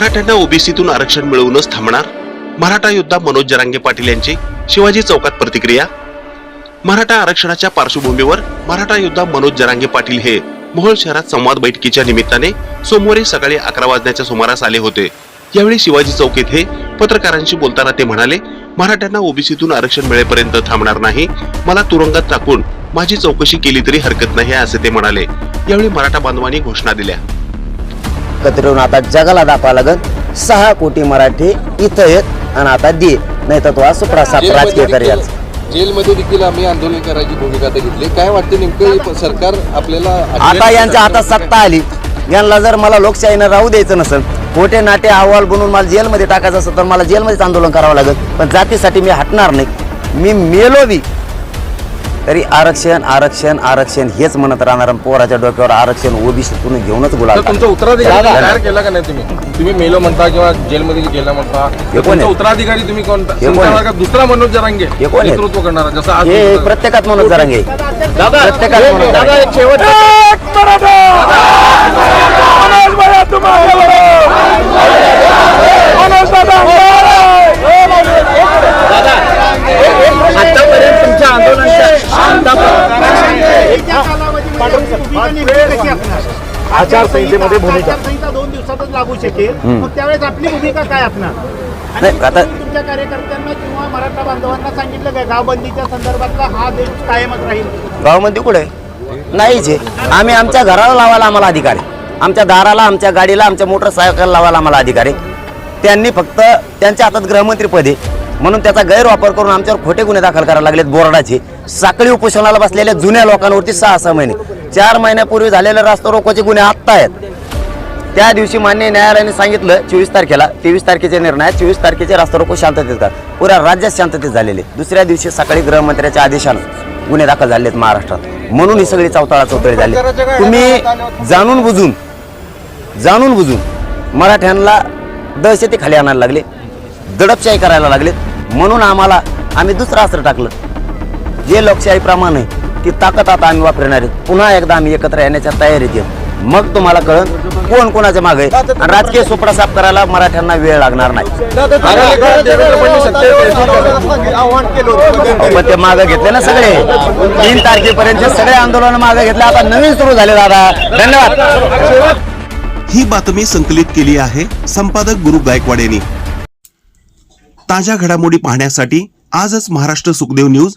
मराठ्यांना ओबीसीतून आरक्षण मिळवूनच थांबणार? मराठा योद्धा मनोज जरांगे पाटील यांची शिवाजी चौकात प्रतिक्रिया? मराठा आरक्षणाच्या पार्श्वभूमीवर मराठा योद्धा मनोज जरांगे पाटील हे मोहोळ शहरात संवाद बैठकीच्या निमित्ताने सोमवारी सकाळी अकरा वाजण्याच्या सुमारास आले होते. यावेळी शिवाजी चौक येथे पत्रकारांशी बोलताना ते म्हणाले मराठ्यांना ओबीसीतून आरक्षण मिळेपर्यंत थांबणार नाही. मला तुरुंगात टाकून माझी चौकशी केली तरी हरकत नाही असे ते म्हणाले. यावेळी मराठा बांधवांनी घोषणा दिल्या. एकत्र येऊन आता जगाला दाखवा लागत सहा कोटी मराठी इथं येत आणि आता दे नाही तर तो असं प्रसाद राजकीय करूयाच जेलमध्ये देखील आम्ही आंदोलन करायची भूमिका आता घेतली. काय वाटते नेमकं सरकार आपल्याला आता यांच्या हातात सत्ता आली. यांना जर मला लोकशाहीनं राहू द्यायचं नसेल खोटे नाटे अहवाल बनवून मला जेलमध्ये टाकायचं असेल तर मला जेलमध्येच आंदोलन करावं लागत पण जातीसाठी मी हटणार नाही. मी मेलो बी तरी आरक्षण आरक्षण आरक्षण हेच म्हणत राहणार पोराच्या डोक्यावर आरक्षण ओबीसीतून घेऊनच गुलाल तुमचा उत्तराधिकारी तयार केला का नाही तुम्ही तुम्ही मेलो म्हणता किंवा जेलमध्ये गेला म्हणता हे तुमचा? उत्तराधिकारी तुम्ही कोणता हे दुसरा मनोज जरांगे हे? नेतृत्व करणार जसं हे प्रत्येकात म्हणून जरांगे प्रत्येकात म्हणून जरांगे. आचारसंहितेमध्ये भूमिका. आचारसंहिता दोन दिवसातच लागू शकेल. मग त्यावेळेस आपली भूमिका काय असणार नाही, आता- तुमच्या कार्यकर्त्यांना किंवा मराठा बांधवांना सांगितलं काय? गावबंदीच्या संदर्भातला हा देश कायमच राहील. गावामध्ये कुठे? नाहीच आहे. आम्ही आमच्या घराला लावायला आम्हाला अधिकार आहे. आमच्या दाराला आमच्या गाडीला आमच्या मोटरसायकल लावायला आम्हाला अधिकार आहे. त्यांनी फक्त त्यांच्या हातात गृहमंत्री पद आहे. म्हणून त्याचा गैरवापर करून आमच्यावर खोटे गुन्हे दाखल करायला लागलेत बोर्डाचे. साखळी उपोषणाला बसलेल्या जुन्या लोकांवरती सहा सहा महिने चार महिन्यापूर्वी झालेल्या रास्ता रोकोचे गुन्हे आत्ता आहेत. त्या दिवशी मान्य न्यायालयाने सांगितलं चोवीस तारखेला तेवीस तारखेचे निर्णय चोवीस तारखेचे रास्ता रोको शांततेत का? पुऱ्या राज्यात शांततेत झालेले दुसऱ्या दिवशी सकाळी गृहमंत्र्याच्या आदेशानं गुन्हे दाखल झालेत महाराष्ट्रात. म्हणून ही सगळी चौताळा चौतळी झाली. तुम्ही जाणून बुजून जाणून बुजून मराठ्यांना दहशती खाली आणायला लागले दडपशाही करायला लागले म्हणून आम्हाला आम्ही दुसरं अस्त्र टाकलं. जे लोकशाहीप्रमाणे ती ताकद आता आम्ही वापरणार आहे. पुन्हा एकदा आम्ही एकत्र येण्याच्या तयारीत येऊ मग तुम्हाला कळन कोण कोणाच्या मागे आणि राजकीय सुपडा साफ करायला मराठ्यांना वेळ लागणार नाही. पण ते मागे घेतले ना सगळे. तीन तारखेपर्यंत सगळे आंदोलन मागे घेतले. आता नवीन सुरू झाले दादा. धन्यवाद. ही बातमी संकलित केली आहे संपादक गुरु गायकवाड यांनी. ताज्या घडामोडी पाहण्यासाठी आजच महाराष्ट्र सुखदेव न्यूज